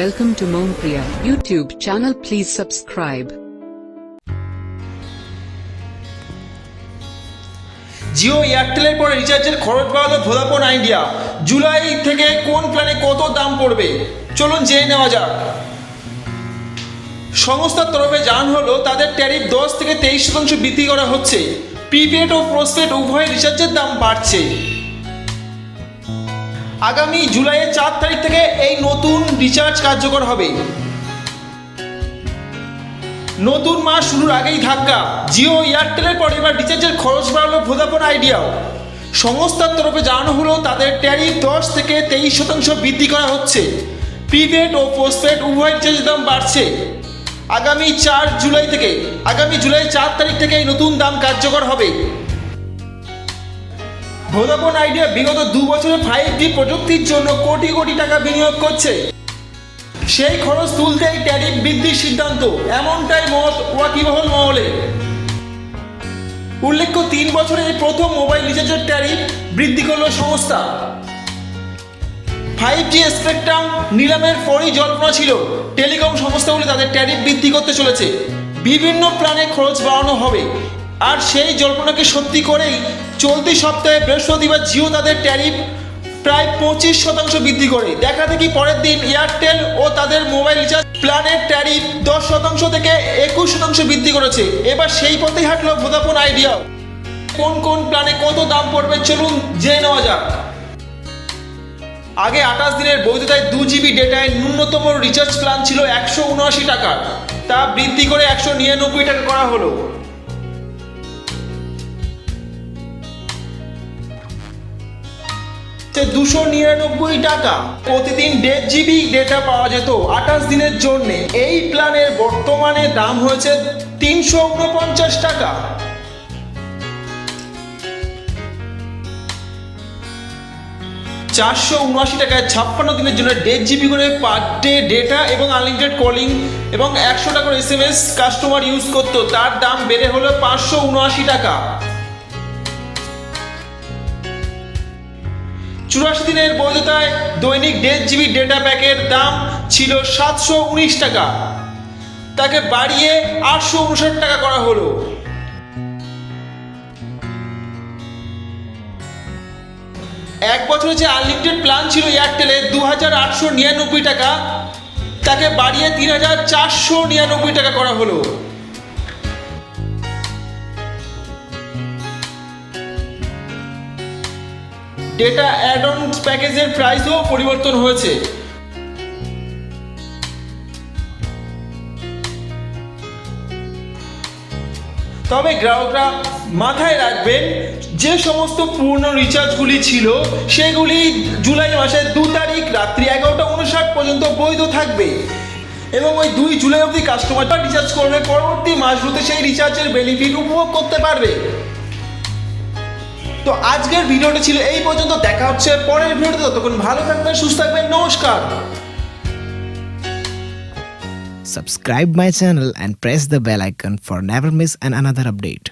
Welcome to Mompriya YouTube channel. Please subscribe. Jio এয়ারটেলের পরে রিচার্জের খরচ বাড়ালো ভোদাফোন আইডিয়া জুলাই থেকে কোন প্ল্যানে কত দাম পড়বে? চলুন জেনে নেওয়া যাক। সংস্থার তরফে জানানো হলো, তাদের ট্যারিফ দশ থেকে তেইশ শতাংশ বৃদ্ধি করা হচ্ছে। প্রিপেড ও পোস্টপেড উভয় রিচার্জের দাম বাড়ছে। আগামী জুলাইয়ের চার তারিখ থেকে এই নতুন রিচার্জ কার্যকর হবে। নতুন মাস শুরুর আগেই ধাক্কা। জিও এয়ারটেলের পর এবার রিচার্জের খরচ বাড়ালো ভোদাফোন আইডিয়াও। সংস্থার তরফে জানানো হলো, তাদের ট্যারিফ দশ থেকে তেইশ শতাংশ বৃদ্ধি করা হচ্ছে। প্রিপেড ও পোস্টপেড উভয় রিচার্জের দাম বাড়ছে। আগামী চার জুলাই থেকে, আগামী জুলাই চার তারিখ থেকে এই নতুন দাম কার্যকর হবে। ভোদাফোন আইডিয়া বিগত দু বছরে ফাইভ জি প্রযুক্তির জন্য কোটি কোটি টাকা বিনিয়োগ করছে। সেই খরচ তুলতেই ট্যারিফ বৃদ্ধির সিদ্ধান্ত, এমনটাই মত ওয়াকিবহল মহলে। উল্লেখ্য, তিন বছরে এই প্রথম মোবাইল রিচার্জের ট্যারিফ বৃদ্ধি করল সংস্থা। ফাইভ জি স্পেকট্রাম নিলামের পরই জল্পনা ছিল। টেলিকম সংস্থাগুলি তাদের ট্যারিফ বৃদ্ধি করতে চলেছে। বিভিন্ন প্ল্যানে খরচ বাড়ানো হবে। আর সেই জল্পনাকে সত্যি করেই চলতি সপ্তাহে বৃহস্পতিবার জিও তাদের ট্যারিফ প্রায় পঁচিশ শতাংশ বৃদ্ধি করে। দেখা দেখি পরের দিন এয়ারটেল ও তাদের মোবাইল রিচার্জ প্ল্যানের ট্যারিফ দশ শতাংশ থেকে একুশ শতাংশ বৃদ্ধি করেছে। এবার সেই পথেই হাঁটলো ভোদাফোন আইডিয়া কোন কোন প্ল্যানে কত দাম পড়বে চলুন জেনে নেওয়া যাক। আগে আঠাশ দিনের বৈধতায় দু জিবি ডেটায় ন্যূনতম রিচার্জ প্ল্যান ছিল একশো উনআশি টাকা। তা বৃদ্ধি করে একশো নিরানব্বই টাকা করা হলো। দুশো নিরানব্বই টাকা প্রতিদিন দেড় জিবি ডেটা পাওয়া যেত আঠাশ দিনের জন্য। এই প্ল্যানের বর্তমানে দাম হয়েছে তিনশো উনপঞ্চাশ টাকা। চারশো উনআশি টাকায় ছাপ্পান্ন দিনের জন্য দেড় জিবি করে পার ডে ডেটা এবং আনলিমিটেড কলিং এবং একশো টাকা S M S customer use করতো। তার দাম বেড়ে হলো পাঁচশো উনআশি টাকা। চুরাশি দিনের বৈধতায় দৈনিক দেড় জিবি ডেটা প্যাকের দাম ছিল সাতশো উনিশ টাকা। তাকে বাড়িয়ে আটশো উনষাট টাকা করা হলো। এক বছরের যে আনলিমিটেড প্ল্যান ছিল এয়ারটেলে দু হাজার আটশো নিরানব্বই টাকা, তাকে বাড়িয়ে তিন হাজার চারশো নিরানব্বই টাকা করা হলো। ডেটা অ্যাড অন প্যাকেজের প্রাইসও পরিবর্তন হয়েছে। তবে গ্রাহকরা মাথায় রাখবেন, যে সমস্ত পূর্ণ রিচার্জগুলি ছিল, সেগুলি জুলাই মাসের দু তারিখ রাত্রি এগারোটা উনষাট পর্যন্ত বৈধ থাকবে। এবং ওই দুই জুলাই অবধি কাস্টমারটা রিচার্জ করবে, পরবর্তী মাসগুলোতে সেই রিচার্জের বেনিফিট উপভোগ করতে পারবে। তো আজকের ভিডিওটি ছিল এই পর্যন্ত দেখা হচ্ছে পরের ভিডিওতে ততক্ষণ ভালো থাকবেন সুস্থ থাকবেন নমস্কার Subscribe my channel and press the bell icon for never miss an another update.